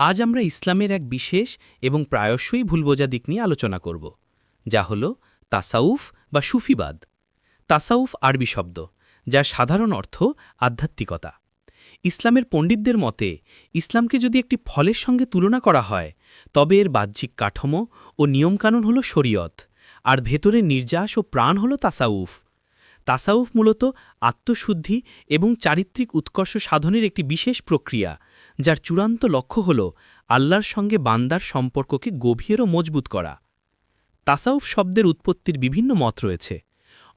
আজ আমরা ইসলামের এক বিশেষ এবং প্রায়শই ভুলবোঝা দিক নিয়ে আলোচনা করব, যা হল তাসাউফ বা সুফিবাদ। তাসাউফ আরবি শব্দ, যার সাধারণ অর্থ আধ্যাত্মিকতা। ইসলামের পণ্ডিতদের মতে, ইসলামকে যদি একটি ফলের সঙ্গে তুলনা করা হয়, তবে এর বাহ্যিক কাঠামো ও নিয়মকানুন হল শরীয়ত, আর ভেতরে নির্যাস ও প্রাণ হল তাসাউফ। তাসাউফ মূলত আত্মশুদ্ধি এবং চারিত্রিক উৎকর্ষ সাধনের একটি বিশেষ প্রক্রিয়া, যার চূড়ান্ত লক্ষ্য হল আল্লাহর সঙ্গে বান্দার সম্পর্ককে গভীর ও মজবুত করা। তাসাউফ শব্দের উৎপত্তির বিভিন্ন মত রয়েছে।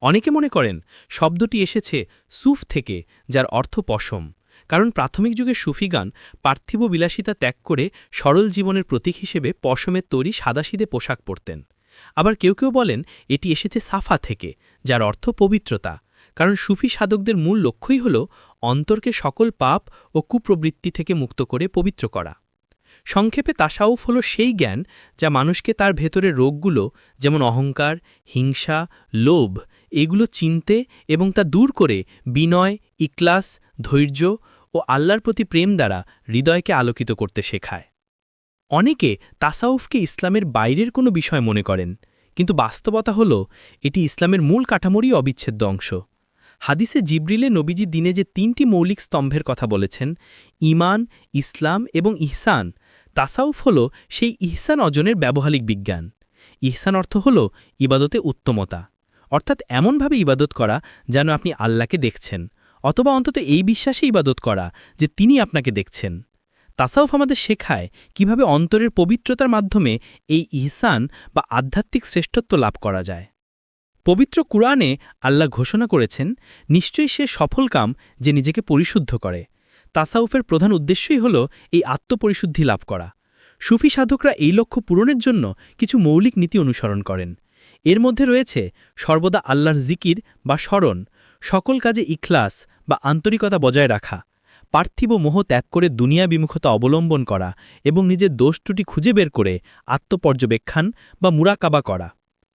অনেকে মনে করেন শব্দটি এসেছে সুফ থেকে, যার অর্থ পশম, কারণ প্রাথমিক যুগে সুফি গান পার্থিব বিলাসিতা ত্যাগ করে সরল জীবনের প্রতীক হিসেবে পশমের তৈরি সাদাসিদে পোশাক পরতেন। আবার কেউ কেউ বলেন, এটি এসেছে সাফা থেকে, যার অর্থ পবিত্রতা। কারণ সুফি সাধকদের মূল লক্ষ্যই হল অন্তরকে সকল পাপ ও কুপ্রবৃত্তি থেকে মুক্ত করে পবিত্র করা। সংক্ষেপে তাসাউফ হল সেই জ্ঞান যা মানুষকে তার ভেতরে রোগগুলো, যেমন অহংকার, হিংসা, লোভ, এগুলো চিনতে এবং তা দূর করে বিনয় ইকলাস ধৈর্য ও আল্লাহর প্রতি প্রেম দ্বারা হৃদয়কে আলোকিত করতে শেখায়। অনেকে তাসাউফকে ইসলামের বাইরের কোনো বিষয় মনে করেন, কিন্তু বাস্তবতা হল, এটি ইসলামের মূল কাঠামোরই অবিচ্ছেদ্য অংশ। হাদিসে জিব্রিলে নবীজি দিনে যে তিনটি মৌলিক স্তম্ভের কথা বলেছেন ইমান ইসলাম এবং ইহসান, তাসাউফ হল সেই ইহসান অজনের ব্যবহারিক বিজ্ঞান। ইহসান অর্থ হল ইবাদতে উত্তমতা। অর্থাৎ এমনভাবে ইবাদত করা যেন আপনি আল্লাহকে দেখছেন, অথবা অন্তত এই বিশ্বাসে ইবাদত করা যে তিনি আপনাকে দেখছেন। তাসাউফ আমাদের শেখায় কীভাবে অন্তরের পবিত্রতার মাধ্যমে এই ইহসান বা আধ্যাত্মিক শ্রেষ্ঠত্ব লাভ করা যায়। পবিত্র কুরআনে আল্লাহ ঘোষণা করেছেন, নিশ্চয়ই সে সফল কাম যে নিজেকে পরিশুদ্ধ করে। তাসাউফের প্রধান উদ্দেশ্যই হল এই আত্মপরিশুদ্ধি লাভ করা। সুফি সাধকরা এই লক্ষ্য পূরণের জন্য কিছু মৌলিক নীতি অনুসরণ করেন। এর মধ্যে রয়েছে সর্বদা আল্লাহর জিকির বা স্মরণ, সকল কাজে ইখলাস বা আন্তরিকতা বজায় রাখা। পার্থিব মোহ ত্যাগ করে দুনিয়া বিমুখতা অবলম্বন করা এবং নিজের দোষ খুঁজে বের করে আত্মপর্যবেক্ষণ বা মুরাকাবা করা।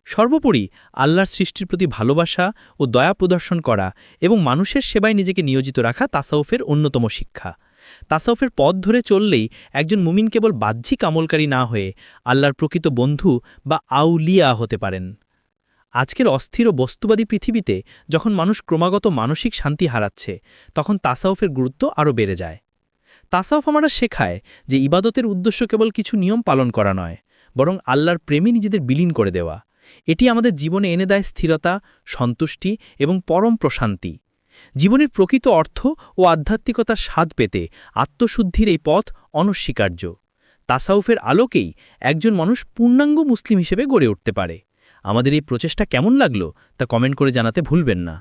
সর্বোপরি আল্লাহর সৃষ্টির প্রতি ভালোবাসা ও দয়া প্রদর্শন করা এবং মানুষের সেবায় নিজেকে নিয়োজিত রাখা তাসাউফের অন্যতম শিক্ষা। তাসাউফের পথ ধরে চললেই একজন মুমিন কেবল বাহ্যিক আমলকারী না হয়ে আল্লাহর প্রকৃত বন্ধু বা আউলিয়া হতে পারেন। আজকের অস্থির ও বস্তুবাদী পৃথিবীতে যখন মানুষ ক্রমাগত মানসিক শান্তি হারাচ্ছে, তখন তাসাউফের গুরুত্ব আরও বেড়ে যায়। তাসাউফ আমরা শেখায় যে ইবাদতের উদ্দেশ্য কেবল কিছু নিয়ম পালন করা নয়, বরং আল্লাহর প্রেমে নিজেদের বিলীন করে দেওয়া। এটি আমাদের জীবনে এনে দেয় স্থিরতা, সন্তুষ্টি এবং পরম প্রশান্তি। জীবনের প্রকৃত অর্থ ও আধ্যাত্মিকতার স্বাদ পেতে আত্মশুদ্ধির এই পথ অনস্বীকার্য। তাসাউফের আলোকেই একজন মানুষ পূর্ণাঙ্গ মুসলিম হিসেবে গড়ে উঠতে পারে। আমাদের এই প্রচেষ্টা কেমন লাগল তা কমেন্ট করে জানাতে ভুলবেন না।